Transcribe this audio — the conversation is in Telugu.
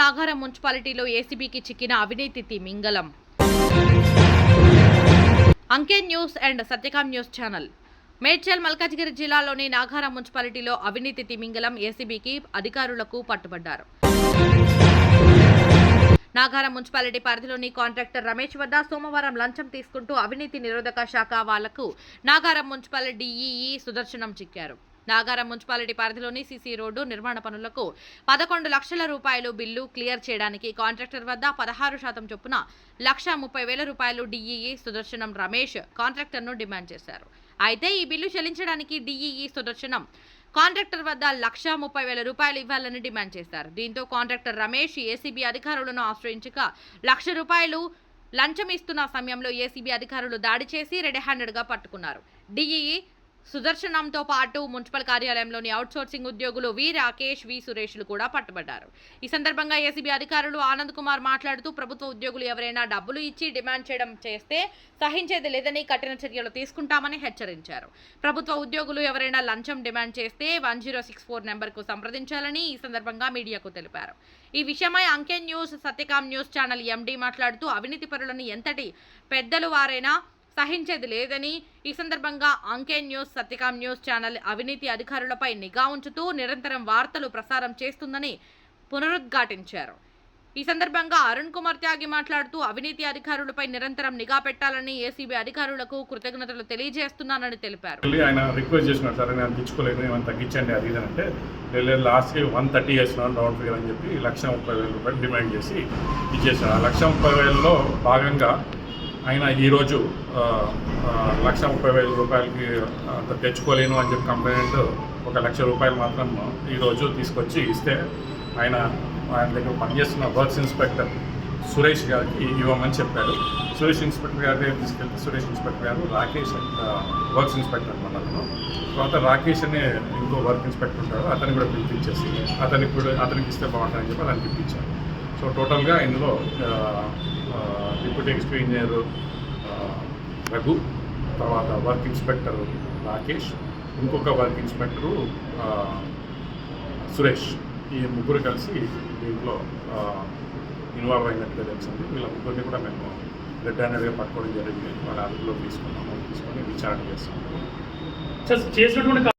నాగారం మున్సిపాలిటీలో ఏసీబీకి చిక్కిన అవినీతి తిమింగలం అంకే news and Satyakam news channel. Medchal Malkajgiri జిల్లాలోని నాగారం మున్సిపాలిటీలో అవినీతి తిమింగలం ఏసీబీకి అధికారులకు పట్టుబడ్డారు. నాగారం మున్సిపాలిటీ పరిధిలోని కాంట్రాక్టర్ రమేష్ వద్ద సోమవారం లంచం తీసుకుంటూ అవినీతి నిరోధక శాఖ వాళ్ళకు నాగారం మున్సిపాలిటీ డిఈఈ సుదర్శనం చిక్కారు. నాగారం మున్సిపాలిటీ పరిధిలోని సీసీ రోడ్డు నిర్మాణ పనులకు పదకొండు లక్షల రూపాయలు బిల్లు క్లియర్ చేయడానికి కాంట్రాక్టర్ వద్ద పదహారు శాతం చొప్పున లక్ష ముప్పై వేల రూపాయలు డీఈఈ సుదర్శనం రమేష్ కాంట్రాక్టర్ను డిమాండ్ చేశారు. అయితే ఈ బిల్లు చెల్లించడానికి డీఈఈ సుదర్శనం కాంట్రాక్టర్ వద్ద లక్ష ముప్పై వేల రూపాయలు ఇవ్వాలని డిమాండ్ చేశారు. దీంతో కాంట్రాక్టర్ రమేష్ ఏసీబీ అధికారులను ఆశ్రయించగా లక్ష రూపాయలు లంచం ఇస్తున్న సమయంలో ఏసీబీ అధికారులు దాడి చేసి రెడ్ హ్యాండెడ్గా పట్టుకున్నారు. డిఈఈ సుదర్శనంతో పాటు మున్సిపల్ కార్యాలయంలోని అవుట్సోర్సింగ్ ఉద్యోగులు వి రాకేష్ వి సురేష్లు కూడా పట్టుబడ్డారు. ఈ సందర్భంగా ఏసీబీ అధికారులు ఆనంద్ కుమార్ మాట్లాడుతూ ప్రభుత్వ ఉద్యోగులు ఎవరైనా డబ్బులు ఇచ్చి డిమాండ్ చేయడం చేస్తే సహించేది లేదని కఠిన చర్యలు తీసుకుంటామని హెచ్చరించారు. ప్రభుత్వ ఉద్యోగులు ఎవరైనా లంచం డిమాండ్ చేస్తే వన్ జీరో సిక్స్ ఫోర్ నెంబర్కు సంప్రదించాలని ఈ సందర్భంగా మీడియాకు తెలిపారు. ఈ విషయమై అంకెన్ news Satyakam news channel MD మాట్లాడుతూ అవినీతి పరులను ఎంతటి పెద్దలు వారైనా సహించేది లేదని ఈ సందర్భంగా Anke news Satyakam news channel అవినీతి అధికారులపై నిఘా ఉంచుతూ నిరంతరం వార్తలు ప్రసారం చేస్తుందని పునరుద్ఘాటించారు. ఈ సందర్భంగా అరుణ్ కుమార్ త్యాగి మాట్లాడుతూ అవినీతి అధికారులపై నిరంతరం నిఘా పెట్టాలని ఏసీబీ అధికారులకు కృతజ్ఞతలు తెలియజేస్తున్నానని తెలిపారు. ఆయన రిక్వెస్ట్ చేసినాడు సార్ నేను తెచ్చుకోలేదు ఏమైనా తగ్గించండి అది అంటే లేదు లాస్ట్కి వన్ థర్టీ చేసినాను రౌండ్ ఫిగర్ అని చెప్పి లక్ష ముప్పై వేల రూపాయలు డిమాండ్ చేసి ఇచ్చేసాను ఆ లక్ష ముప్పై వేలలో భాగంగా ఆయన ఈరోజు లక్ష ముప్పై వేల రూపాయలకి అంత తెచ్చుకోలేను అని చెప్పి కంప్లైంట్ ఒక లక్ష రూపాయలు మాత్రం ఈరోజు తీసుకొచ్చి ఇస్తే ఆయన ఆయన దగ్గర పనిచేస్తున్న వర్క్స్ ఇన్స్పెక్టర్ సురేష్ గారికి ఇవ్వమని చెప్పాడు సురేష్ ఇన్స్పెక్టర్ గారి దగ్గర తీసుకెళ్తే సురేష్ ఇన్స్పెక్టర్ గారు రాకేష్ వర్క్స్ ఇన్స్పెక్టర్ అనమాట అతను. తర్వాత రాకేష్ అనే ఇంకో వర్క్ ఇన్స్పెక్టర్ ఉంటాడు అతన్ని కూడా పిలిపించేసి అతనికి కూడా అతనికి ఇస్తే బాగుంటుందని చెప్పి అతనికి పిలిపించారు. సో టోటల్గా ఇందులో డిప్యూటీ ఎక్స్పీ ఇంజనీర్ రఘు తర్వాత వర్క్ ఇన్స్పెక్టర్ రాకేష్ ఇంకొక వర్క్ ఇన్స్పెక్టరు సురేష్. ఈ ముగ్గురు కలిసి దీంట్లో ఇన్వాల్వ్ అయినట్టుగా తెలిసింది వీళ్ళ ముగ్గురిని కూడా మేము రెడ్ హ్యాండెడ్గా పట్టుకోవడం జరిగింది. వాళ్ళ అదుపులో తీసుకున్నాము తీసుకొని విచారణ చేస్తున్నాము. సార్ చేసినటువంటి